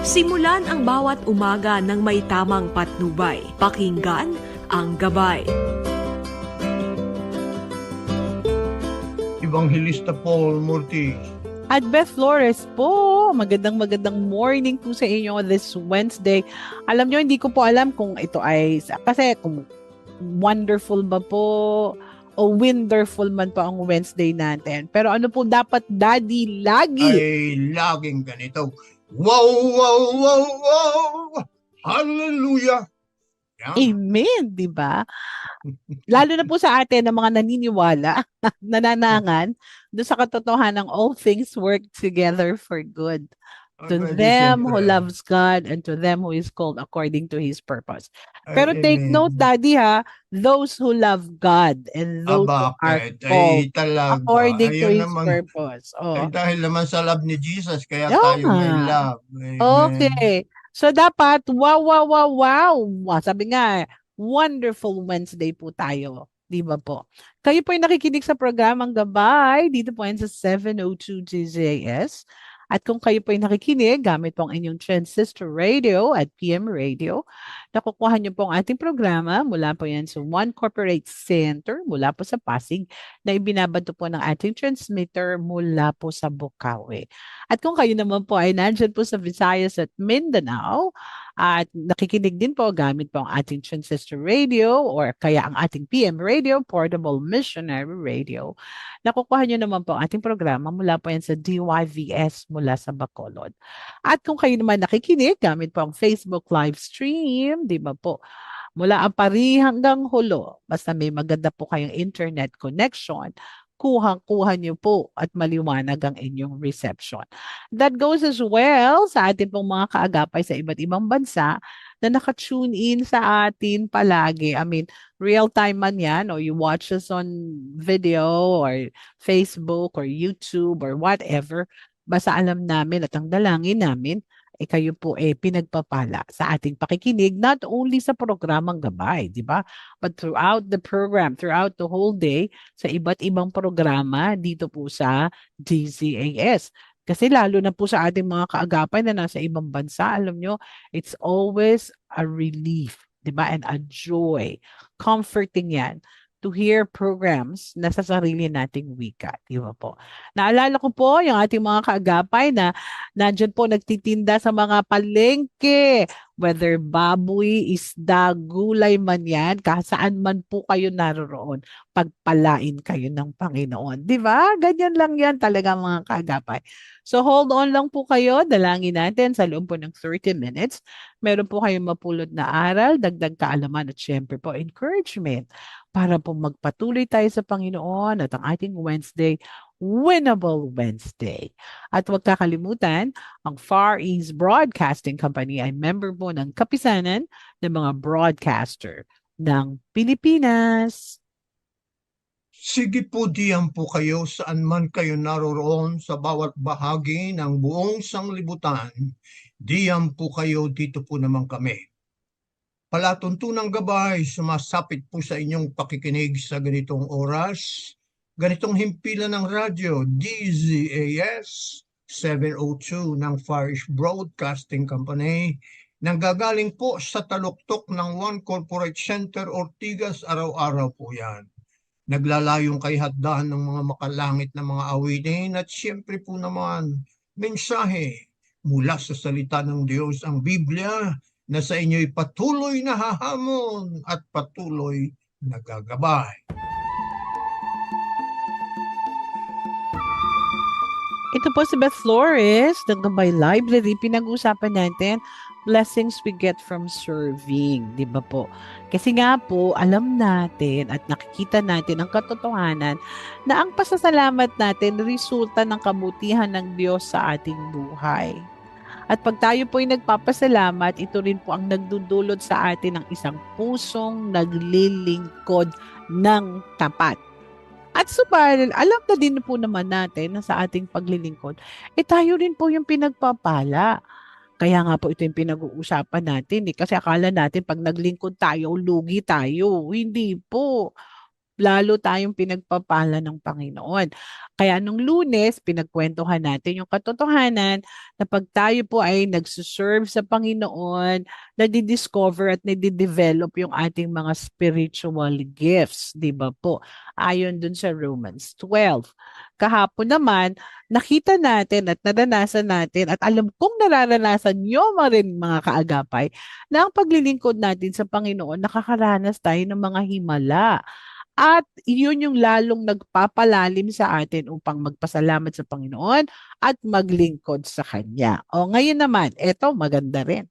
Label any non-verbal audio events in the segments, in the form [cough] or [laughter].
Simulan ang bawat umaga ng may tamang patnubay. Pakinggan ang gabay. Evangelista Paul Murti. At Beth Flores po, magandang magandang morning po sa inyo this Wednesday. Alam nyo, hindi ko po alam kung ito ay, kasi kung wonderful ba po o wonderful man po ang Wednesday natin. Pero ano po dapat daddy lagi? Ay laging ganito. Wow, wow, wow, wow! Hallelujah! Yan. Amen, di ba? Lalo na po sa atin ng mga naniniwala, [laughs] nananangan, doon sa katotohanan ng all things work together for good. To Ay, them who loves God and to them who is called according to His purpose. Ay, Pero take amen. note, Daddy, ha, those who love God and those who are called Ay talaga. according to His naman. purpose. Oh. Ay, dahil naman sa love ni Jesus, kaya Yeah. tayo may love. Amen. Okay. So dapat, wow, wow, wow, wow. Wow, Sabi nga, wonderful Wednesday po tayo. Di ba po? Kayo po ay nakikinig sa programang Gabay dito po yan sa 702 DZAS. At kung kayo po ay nakikinig gamit po ang inyong transistor radio at PM radio, nakukuha niyo po ang ating programa mula po yan sa One Corporate Center mula po sa Pasig na ibinabato po ng ating transmitter mula po sa Bukawi. At kung kayo naman po ay nandyan po sa Visayas at Mindanao at nakikinig din po gamit po ang ating transistor radio or kaya ang ating PM radio, portable missionary radio, nakukuha nyo naman po ang ating programa mula po yan sa DYVS mula sa Bacolod. At kung kayo naman nakikinig gamit po ang Facebook live stream, di ba po? Mula ang pari hanggang hulo, basta may maganda po kayong internet connection, kuhang-kuha niyo po at maliwanag ang inyong reception. That goes as well sa ating pong mga kaagapay sa iba't ibang bansa na naka-tune in sa atin palagi. I mean, real time man yan or you watch us on video or Facebook or YouTube or whatever. Basta alam namin at ang dalangin namin eh kayo po eh pinagpapala sa ating pakikinig not only sa programang gabay, di ba? But throughout the program, throughout the whole day, sa iba't ibang programa dito po sa DZAS. Kasi lalo na po sa ating mga kaagapay na nasa ibang bansa, alam nyo, it's always a relief, di ba? And a joy. Comforting yan to hear programs na sa sarili nating wika. Di ba po? Naalala ko po yung ating mga kaagapay na nandyan po nagtitinda sa mga palengke, whether baboy, isda, gulay man yan, kasaan man po kayo naroroon, pagpalain kayo ng Panginoon. Di ba? Ganyan lang yan talaga mga kaagapay. So hold on lang po kayo, dalangin natin sa loob po ng 30 minutes. Meron po kayong mapulot na aral, dagdag kaalaman at syempre po encouragement para po magpatuloy tayo sa Panginoon at ang ating Wednesday, Winnable Wednesday. At huwag kakalimutan, ang Far East Broadcasting Company ay member po ng kapisanan ng mga broadcaster ng Pilipinas. Sige po diyan po kayo saan man kayo naroroon sa bawat bahagi ng buong sanglibutan. Diyan po kayo, dito po naman kami. Palatuntunang gabay, sumasapit po sa inyong pakikinig sa ganitong oras, ganitong himpilan ng radyo, DZAS 702 ng Farish Broadcasting Company, nanggagaling po sa taluktok ng One Corporate Center Ortigas. Araw-araw po yan. Naglalayong kay hadaan ng mga makalangit na mga awitin at siyempre po naman mensahe mula sa salita ng Diyos ang Biblia na sa inyo'y patuloy na hahamon at patuloy na gagabay. Ito po si Beth Flores ng Gabay Library. Pinag-uusapan natin blessings we get from serving. Di ba po? Kasi nga po, alam natin at nakikita natin ang katotohanan na ang pasasalamat natin resulta ng kabutihan ng Diyos sa ating buhay. At pag tayo po ay nagpapasalamat, ito rin po ang nagdudulot sa atin ng isang pusong naglilingkod ng tapat. At subalit, alam na din po naman natin na sa ating paglilingkod, eh tayo rin po yung pinagpapala. Kaya nga po ito yung pinag-uusapan natin eh. Kasi akala natin pag naglingkod tayo, lugi tayo. Hindi po. Lalo tayong pinagpapala ng Panginoon. Kaya nung lunes, pinagkwentuhan natin yung katotohanan na pag tayo po ay nagsuserve sa Panginoon, nadidiscover at nadidevelop yung ating mga spiritual gifts, di ba po? Ayon dun sa Romans 12. Kahapon naman, nakita natin at naranasan natin at alam kong nararanasan nyo ma rin mga kaagapay na ang paglilingkod natin sa Panginoon, nakakaranas tayo ng mga himala. At yun yung lalong nagpapalalim sa atin upang magpasalamat sa Panginoon at maglingkod sa Kanya. O ngayon naman, eto maganda rin.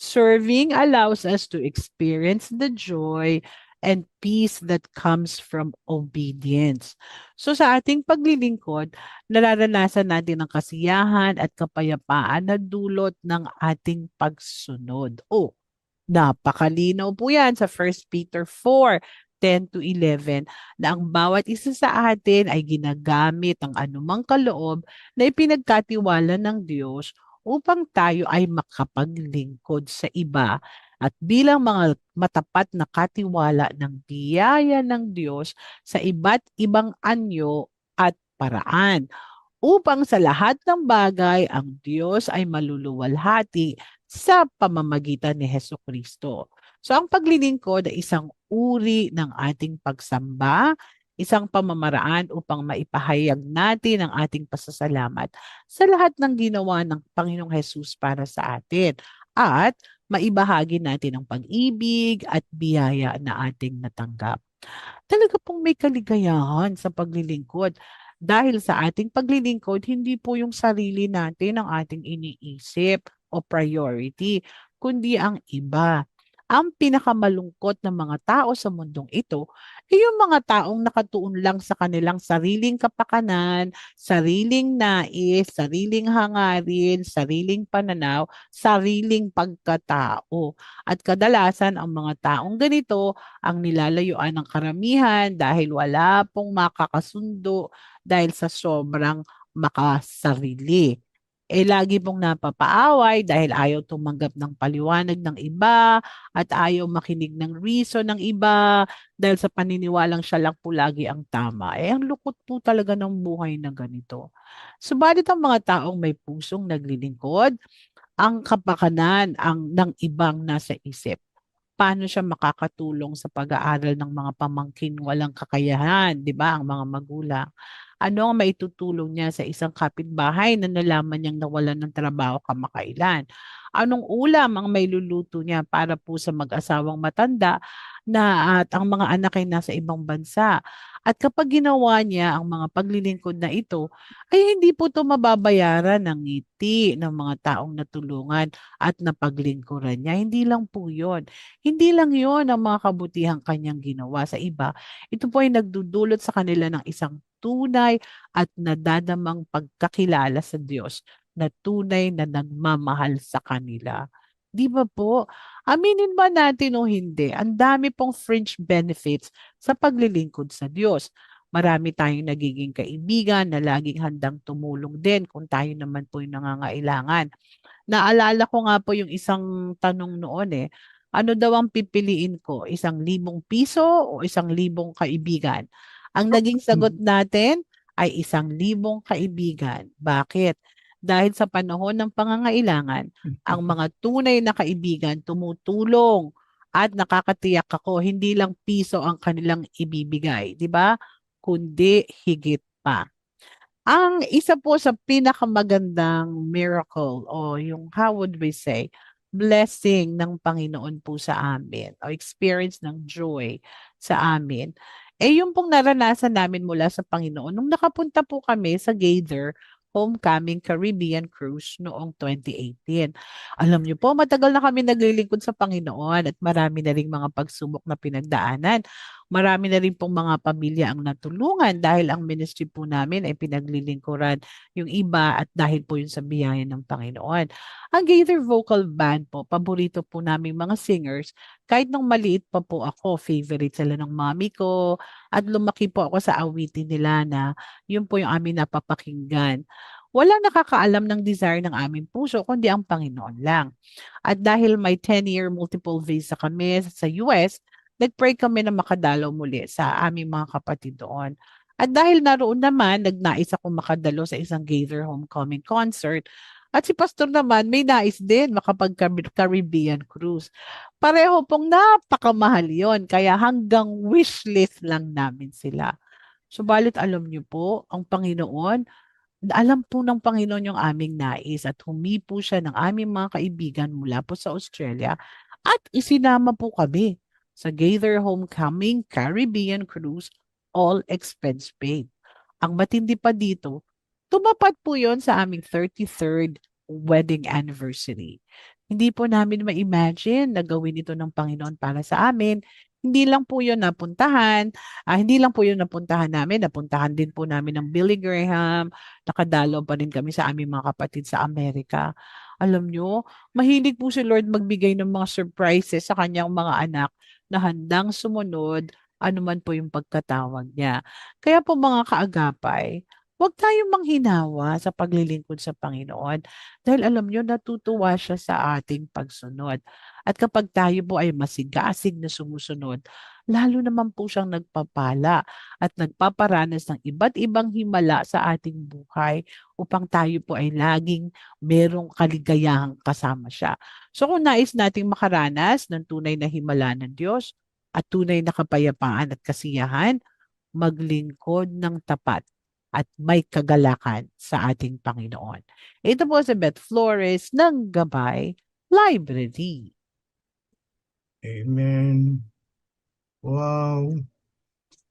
Serving allows us to experience the joy and peace that comes from obedience. So sa ating paglilingkod, nararanasan natin ang kasiyahan at kapayapaan na dulot ng ating pagsunod. O, napakalinaw po yan sa 1 Peter 4, 10 to 11 na ang bawat isa sa atin ay ginagamit ang anumang kaloob na ipinagkatiwala ng Diyos upang tayo ay makapaglingkod sa iba at bilang mga matapat na katiwala ng biyaya ng Diyos sa iba't ibang anyo at paraan upang sa lahat ng bagay ang Diyos ay maluluwalhati sa pamamagitan ni Heso Kristo. So ang paglilingkod ay isang uri ng ating pagsamba, isang pamamaraan upang maipahayag natin ang ating pasasalamat sa lahat ng ginawa ng Panginoong Hesus para sa atin at maibahagi natin ang pag-ibig at biyaya na ating natanggap. Talaga pong may kaligayahan sa paglilingkod dahil sa ating paglilingkod, hindi po yung sarili natin ang ating iniisip o priority, kundi ang iba ang pinakamalungkot ng mga tao sa mundong ito ay yung mga taong nakatuon lang sa kanilang sariling kapakanan, sariling nais, sariling hangarin, sariling pananaw, sariling pagkatao. At kadalasan ang mga taong ganito ang nilalayuan ng karamihan dahil wala pong makakasundo dahil sa sobrang makasarili eh lagi pong napapaaway dahil ayaw tumanggap ng paliwanag ng iba at ayaw makinig ng reason ng iba dahil sa paniniwalang siya lang po lagi ang tama. Eh ang lukot po talaga ng buhay na ganito. Subalit ang mga taong may pusong naglilingkod, ang kapakanan ang ng ibang nasa isip. Paano siya makakatulong sa pag-aaral ng mga pamangkin walang kakayahan, 'di ba, ang mga magulang? ano ang maitutulong niya sa isang kapitbahay na nalaman niyang nawalan ng trabaho kamakailan? Anong ulam ang mailuluto niya para po sa mag-asawang matanda na at ang mga anak ay nasa ibang bansa? At kapag ginawa niya ang mga paglilingkod na ito, ay hindi po ito mababayaran ng ngiti ng mga taong natulungan at napaglingkuran niya. Hindi lang po yon. Hindi lang yon ang mga kabutihang kanyang ginawa sa iba. Ito po ay nagdudulot sa kanila ng isang tunay at nadadamang pagkakilala sa Diyos na tunay na nagmamahal sa kanila. Di ba po? Aminin ba natin o hindi, ang dami pong fringe benefits sa paglilingkod sa Diyos. Marami tayong nagiging kaibigan na laging handang tumulong din kung tayo naman po yung nangangailangan. Naalala ko nga po yung isang tanong noon eh, ano daw ang pipiliin ko? Isang libong piso o isang libong kaibigan? Ang naging sagot natin ay isang libong kaibigan. Bakit? Dahil sa panahon ng pangangailangan, ang mga tunay na kaibigan tumutulong at nakakatiyak ako hindi lang piso ang kanilang ibibigay, 'di ba? Kundi higit pa. Ang isa po sa pinakamagandang miracle o yung how would we say, blessing ng Panginoon po sa amin o experience ng joy sa amin eh yung pong naranasan namin mula sa Panginoon nung nakapunta po kami sa Gaither Homecoming Caribbean Cruise noong 2018. Alam niyo po, matagal na kami naglilingkod sa Panginoon at marami na ring mga pagsubok na pinagdaanan. Marami na rin pong mga pamilya ang natulungan dahil ang ministry po namin ay pinaglilingkuran yung iba at dahil po yun sa biyaya ng Panginoon. Ang Gaither Vocal Band po, paborito po namin mga singers. Kahit nung maliit pa po ako, favorite sila ng mami ko. At lumaki po ako sa awitin nila na yun po yung amin napapakinggan. Wala nakakaalam ng desire ng aming puso kundi ang Panginoon lang. At dahil may 10-year multiple visa kami sa US, nag-pray kami na makadalaw muli sa aming mga kapatid doon. At dahil naroon naman, nagnais ako makadalo sa isang Gather Homecoming concert. At si Pastor naman, may nais din makapag-Caribbean cruise. Pareho pong napakamahal yon Kaya hanggang wish list lang namin sila. Subalit alam niyo po, ang Panginoon, alam po ng Panginoon yung aming nais at humipo siya ng aming mga kaibigan mula po sa Australia at isinama po kami sa Gather Homecoming Caribbean Cruise all expense paid. Ang matindi pa dito, tumapat po yon sa aming 33rd wedding anniversary. Hindi po namin ma-imagine na gawin ito ng Panginoon para sa amin. Hindi lang po yun napuntahan. ah, hindi lang po yun napuntahan namin. Napuntahan din po namin ng Billy Graham. Nakadalo pa rin kami sa aming mga kapatid sa Amerika. Alam nyo, mahilig po si Lord magbigay ng mga surprises sa kanyang mga anak na handang sumunod anuman po yung pagkatawag niya. Kaya po mga kaagapay, huwag tayong manghinawa sa paglilingkod sa Panginoon dahil alam nyo, natutuwa siya sa ating pagsunod. At kapag tayo po ay masigasig na sumusunod, lalo naman po siyang nagpapala at nagpaparanas ng iba't ibang himala sa ating buhay upang tayo po ay laging merong kaligayahang kasama siya. So kung nais nating makaranas ng tunay na himala ng Diyos, at tunay na kapayapaan at kasiyahan, maglingkod ng tapat at may kagalakan sa ating Panginoon. Ito po si Beth Flores ng Gabay Library. Amen. Wow.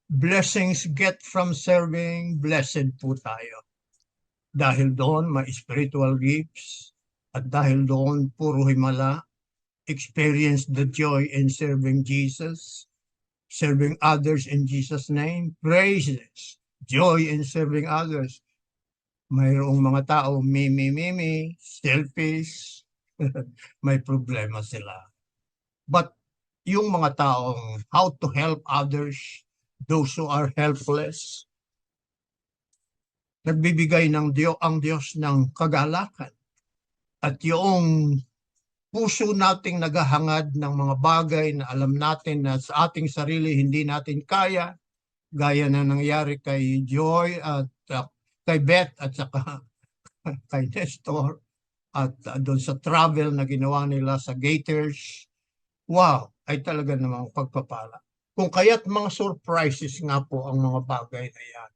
Blessings get from serving. Blessed po tayo. Dahil doon, may spiritual gifts. At dahil doon, puro himala. Experience the joy in serving Jesus. Serving others in Jesus' name. Praises. Joy in serving others. Mayroong mga tao, mimi, mimi, selfish. [laughs] may problema sila. But yung mga taong how to help others, those who are helpless, nagbibigay ng Diyo ang Diyos ng kagalakan. At yung puso nating naghahangad ng mga bagay na alam natin na sa ating sarili hindi natin kaya, gaya na nangyari kay Joy at uh, kay Beth at saka [laughs] kay Nestor at uh, doon sa travel na ginawa nila sa Gators. Wow, ay talaga namang pagpapala. Kung kaya't mga surprises nga po ang mga bagay na yan.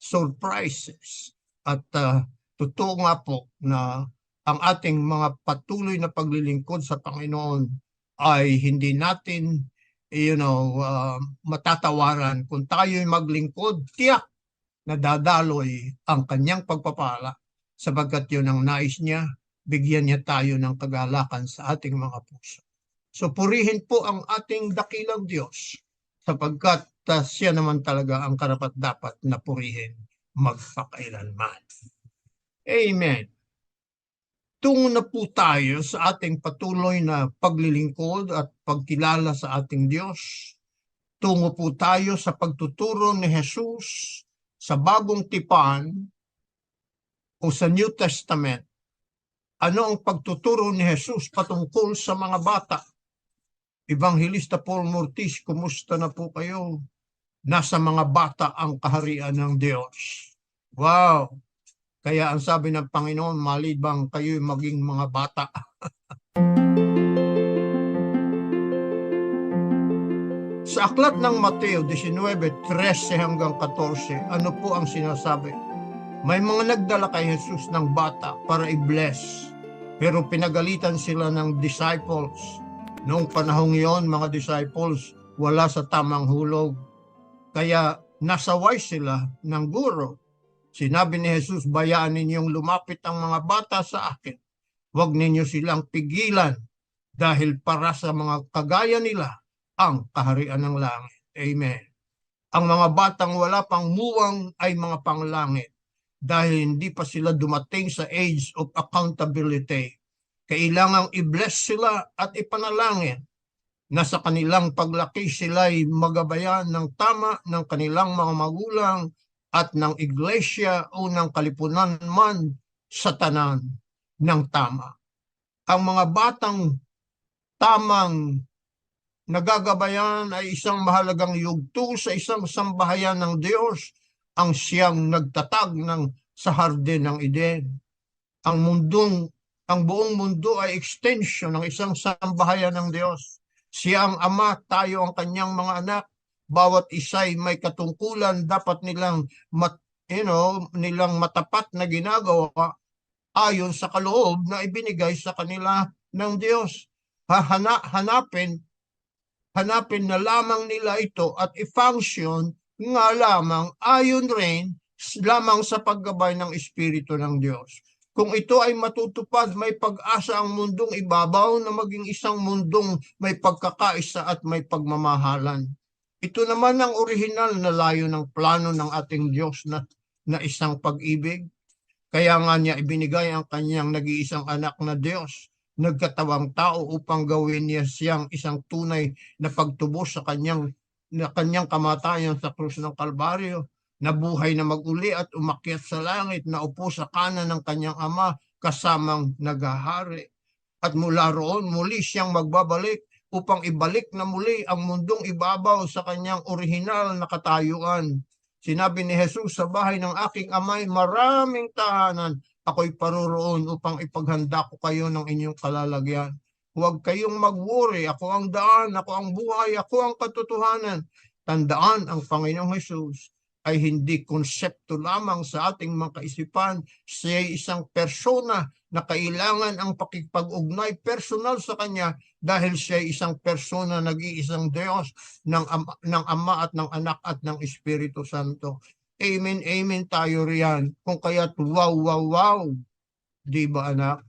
Surprises. At uh, totoo nga po na ang ating mga patuloy na paglilingkod sa Panginoon ay hindi natin you know, uh, matatawaran. Kung tayo'y maglingkod, tiyak na dadaloy ang kanyang pagpapala sapagkat yun ang nais niya, bigyan niya tayo ng kagalakan sa ating mga puso. So purihin po ang ating dakilang Diyos sapagkat uh, siya naman talaga ang karapat dapat na purihin magpakailanman. Amen. Tungo na po tayo sa ating patuloy na paglilingkod at pagkilala sa ating Diyos. Tungo po tayo sa pagtuturo ni Jesus sa bagong tipan o sa New Testament. Ano ang pagtuturo ni Jesus patungkol sa mga bata? Evangelista Paul Mortis, kumusta na po kayo? Nasa mga bata ang kaharian ng Diyos. Wow! Kaya ang sabi ng Panginoon, malibang kayo maging mga bata. [laughs] Sa aklat ng Mateo 19:13 hanggang 14, ano po ang sinasabi? May mga nagdala kay Jesus ng bata para i-bless, pero pinagalitan sila ng disciples. Noong panahong iyon, mga disciples, wala sa tamang hulog. Kaya nasaway sila ng guro Sinabi ni Jesus, bayaan ninyong lumapit ang mga bata sa akin. Huwag ninyo silang pigilan dahil para sa mga kagaya nila ang kaharian ng langit. Amen. Ang mga batang wala pang muwang ay mga panglangit dahil hindi pa sila dumating sa age of accountability. Kailangang i-bless sila at ipanalangin na sa kanilang paglaki sila'y magabayan ng tama ng kanilang mga magulang at ng iglesia o ng kalipunan man sa tanan ng tama. Ang mga batang tamang nagagabayan ay isang mahalagang yugto sa isang sambahayan ng Diyos, ang siyang nagtatag ng sa hardin ng Eden. Ang mundong, ang buong mundo ay extension ng isang sambahayan ng Diyos. Siya ang ama, tayo ang kanyang mga anak. Bawat isa'y may katungkulan, dapat nilang mat, you know, nilang matapat na ginagawa ayon sa kaloob na ibinigay sa kanila ng Diyos. Hahana, hanapin, hanapin na lamang nila ito at i-function nga lamang ayon rin lamang sa paggabay ng Espiritu ng Diyos. Kung ito ay matutupad, may pag-asa ang mundong ibabaw na maging isang mundong may pagkakaisa at may pagmamahalan. Ito naman ang orihinal na layo ng plano ng ating Diyos na, na isang pag-ibig. Kaya nga niya ibinigay ang kanyang nag-iisang anak na Diyos, nagkatawang tao upang gawin niya siyang isang tunay na pagtubos sa kanyang na kanyang kamatayan sa krus ng Kalbaryo, nabuhay na maguli at umakyat sa langit na upo sa kanan ng kanyang ama kasamang nagahari. At mula roon muli siyang magbabalik upang ibalik na muli ang mundong ibabaw sa kanyang orihinal na katayuan. Sinabi ni Jesus sa bahay ng aking amay, maraming tahanan. Ako'y paroroon upang ipaghanda ko kayo ng inyong kalalagyan. Huwag kayong mag-worry. Ako ang daan, ako ang buhay, ako ang katotohanan. Tandaan ang Panginoong Jesus ay hindi konsepto lamang sa ating mga kaisipan. Siya ay isang persona na kailangan ang pakipag-ugnay personal sa Kanya dahil siya isang persona nag-iisang Diyos ng, ama, ng Ama at ng Anak at ng Espiritu Santo. Amen, amen tayo riyan. Kung kaya't wow, wow, wow. Di ba anak?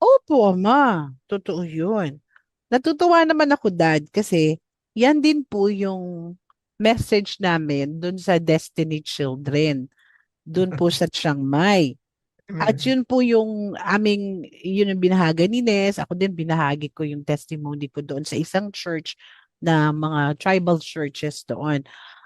Opo, Ama. Totoo yun. Natutuwa naman ako, Dad, kasi yan din po yung message namin dun sa Destiny Children. Dun po sa Chiang Mai. At yun po yung aming, yun yung binahaga ni Nes. Ako din binahagi ko yung testimony ko doon sa isang church na mga tribal churches doon.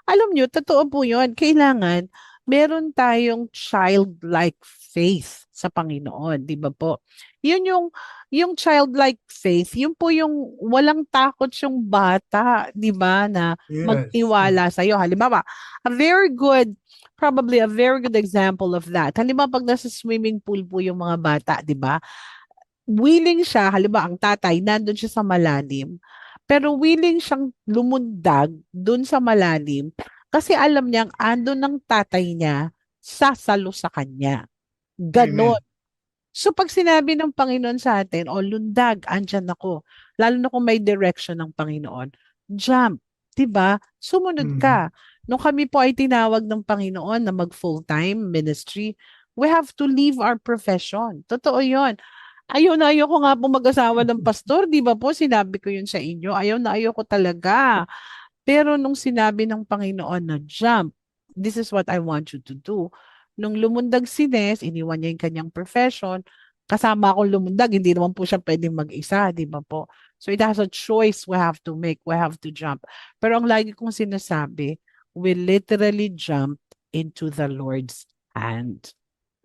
Alam nyo, totoo po yun. Kailangan meron tayong childlike faith sa Panginoon, di ba po? Yun yung yung childlike faith, yun po yung walang takot yung bata, di ba, na Yes. magtiwala sa iyo. Halimbawa, a very good, probably a very good example of that. Halimbawa, pag nasa swimming pool po yung mga bata, di ba? Willing siya, halimbawa, ang tatay, nandun siya sa malalim, pero willing siyang lumundag dun sa malalim kasi alam niyang andun ng tatay niya sasalo sa kanya. Ganon. So pag sinabi ng Panginoon sa atin, o lundag, andyan ako. Lalo na kung may direction ng Panginoon, jump. 'di ba? Sumunod Mhm. ka. Nung kami po ay tinawag ng Panginoon na mag full-time ministry, we have to leave our profession. Totoo 'yon. Ayaw na ayaw ko nga po mag-asawa ng pastor, 'di ba po? Sinabi ko 'yun sa inyo. Ayaw na ayaw ko talaga. Pero nung sinabi ng Panginoon na jump, this is what I want you to do. Nung lumundag si Nes, iniwan niya yung kanyang profession, kasama akong lumundag, hindi naman po siya pwedeng mag-isa, di ba po? So it has a choice we have to make, we have to jump. Pero ang lagi kong sinasabi, we literally jump into the Lord's hand.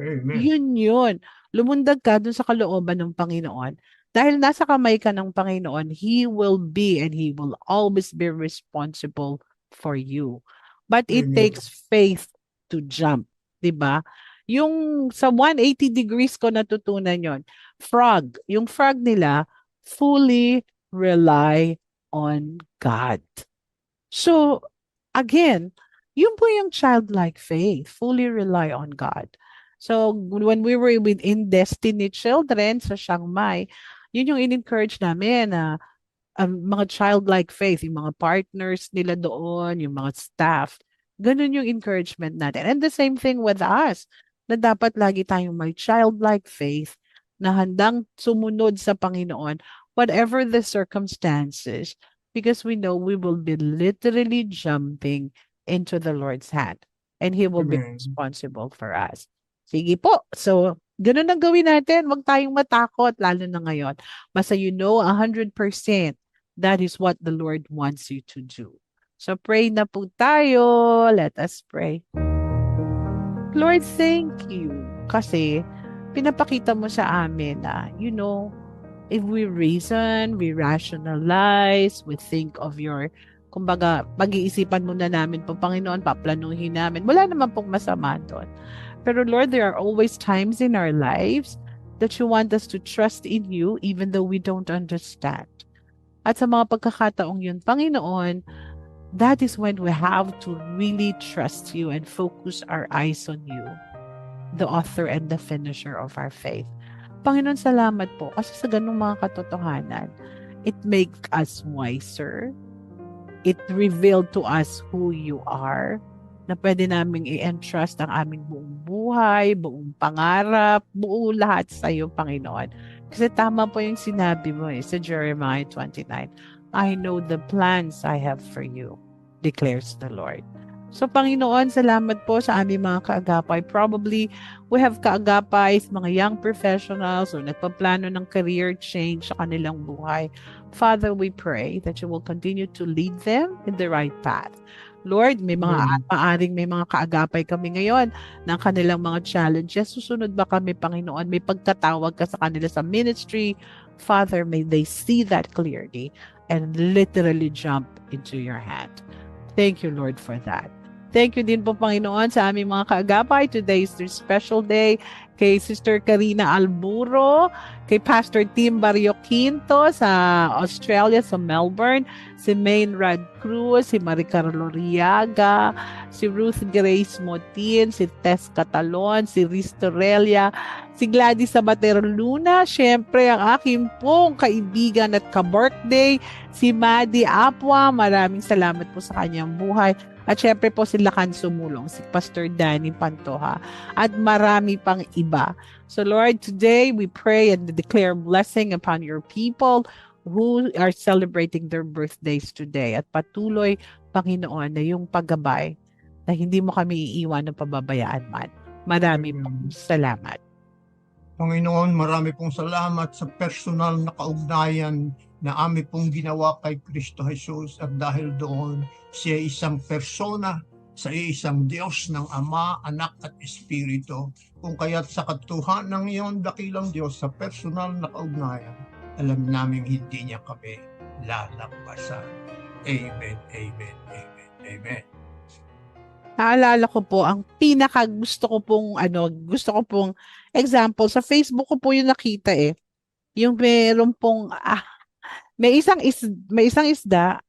Amen. Yun yun. Lumundag ka dun sa kalooban ng Panginoon. Dahil nasa kamay ka ng Panginoon, He will be and He will always be responsible for you. But it Amen. takes faith to jump. ba? Yung sa 180 degrees ko natutunan yon. Frog. Yung frog nila, fully rely on God. So, again, yun po yung childlike faith, fully rely on God. So, when we were within Destiny Children sa Chiang Mai, yun yung in-encourage namin na um, mga childlike faith, yung mga partners nila doon, yung mga staff, ganun yung encouragement natin. And the same thing with us, na dapat lagi tayong may childlike faith na handang sumunod sa Panginoon, whatever the circumstances, because we know we will be literally jumping into the Lord's hand and He will be Amen. responsible for us. Sige po. So, ganun ang gawin natin. Huwag tayong matakot, lalo na ngayon. Basta you know 100% that is what the Lord wants you to do. So, pray na po tayo. Let us pray. Lord, thank you. Kasi, pinapakita mo sa amin na, you know, if we reason, we rationalize, we think of your, kumbaga, pag-iisipan muna namin po, Panginoon, paplanuhin namin. Wala naman pong masama doon. Pero Lord, there are always times in our lives that you want us to trust in you even though we don't understand. At sa mga pagkakataong yun, Panginoon, that is when we have to really trust you and focus our eyes on you, the author and the finisher of our faith. Panginoon, salamat po kasi sa ganung mga katotohanan, it makes us wiser. It revealed to us who you are na pwede naming i-entrust ang aming buong buhay, buong pangarap, buo lahat sa iyo, Panginoon. Kasi tama po yung sinabi mo eh, sa Jeremiah 29. I know the plans I have for you, declares the Lord. So, Panginoon, salamat po sa aming mga kaagapay. Probably, we have kaagapay, mga young professionals or nagpaplano ng career change sa kanilang buhay. Father, we pray that you will continue to lead them in the right path. Lord, may mga Mm. maaring may mga kaagapay kami ngayon ng kanilang mga challenges. Susunod ba kami, Panginoon? May pagkatawag ka sa kanila sa ministry. Father, may they see that clearly and literally jump into your hand. Thank you, Lord, for that. Thank you din po, Panginoon, sa aming mga kaagapay. Today is their special day kay Sister Karina Alburo, kay Pastor Tim Barrio Quinto sa Australia, sa Melbourne, si Maine Rad Cruz, si Maricar Loriaga, si Ruth Grace Motin, si Tess Catalon, si Risto Relia, si Gladys Sabatero Luna, syempre ang aking pong kaibigan at ka-birthday, si Madi Apwa, maraming salamat po sa kanyang buhay. At syempre po si Lakan Sumulong, si Pastor Danny Pantoja, at marami pang iba. So Lord, today we pray and declare blessing upon your people who are celebrating their birthdays today. At patuloy, Panginoon, na yung paggabay na hindi mo kami iiwan ng pababayaan man. Marami pong salamat. Panginoon, marami pong salamat sa personal na kaugnayan na amin pong ginawa kay Kristo Jesus at dahil doon siya isang persona sa isang Diyos ng Ama, Anak at Espiritu. Kung kaya't sa katuhan ng iyon dakilang Diyos sa personal na kaugnayan, alam namin hindi niya kami lalagpasan. Amen, amen, amen, amen. Naalala ko po, ang pinaka gusto ko pong, ano, gusto ko pong example, sa Facebook ko po yung nakita eh. Yung meron pong, ah, may isang is, may isang isda,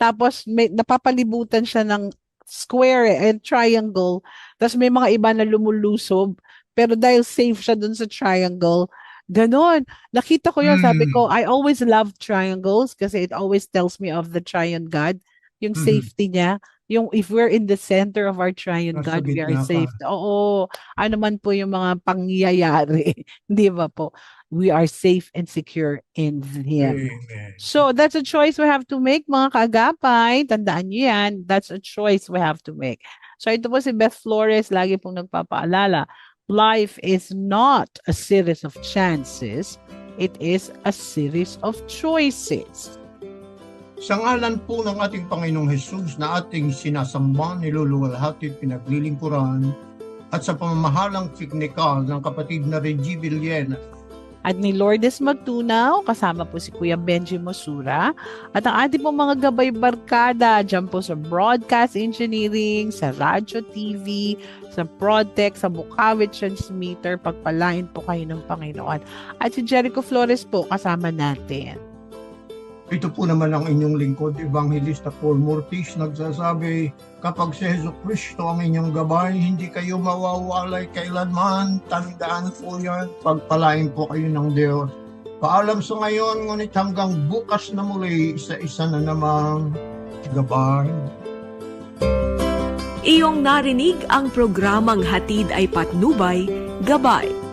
tapos may napapalibutan siya ng square eh, and triangle, tapos may mga iba na lumulusob, pero dahil safe siya dun sa triangle, ganon. Nakita ko yun, sabi Hmm. ko, I always love triangles kasi it always tells me of the triune God, yung Mhm. safety niya yung if we're in the center of our triune Nasa God, we are gitna ka. safe. Oo, ano man po yung mga pangyayari, [laughs] di ba po? We are safe and secure in Him. Amen. So, that's a choice we have to make, mga kaagapay. Tandaan nyo yan. That's a choice we have to make. So, ito po si Beth Flores, lagi pong nagpapaalala. Life is not a series of chances. It is a series of choices. Sa ngalan po ng ating Panginoong Hesus na ating sinasamba, niluluwalhati, pinaglilingkuran, at sa pamamahalang teknikal ng kapatid na Reggie Villena, at ni Lourdes Magtunaw, kasama po si Kuya Benji Mosura, at ang ating pong mga gabay barkada dyan po sa Broadcast Engineering, sa Radyo TV, sa Prodtech, sa Bukawi Transmitter, pagpalain po kayo ng Panginoon. At si Jericho Flores po, kasama natin. ito po naman ang inyong lingkod, Evangelista Paul Mortis, nagsasabi, kapag si Heso Kristo ang inyong gabay, hindi kayo mawawalay kailanman, tandaan po yan, pagpalain po kayo ng Diyos. Paalam sa ngayon, ngunit hanggang bukas na muli, isa-isa na namang gabay. Iyong narinig ang programang Hatid ay Patnubay, Gabay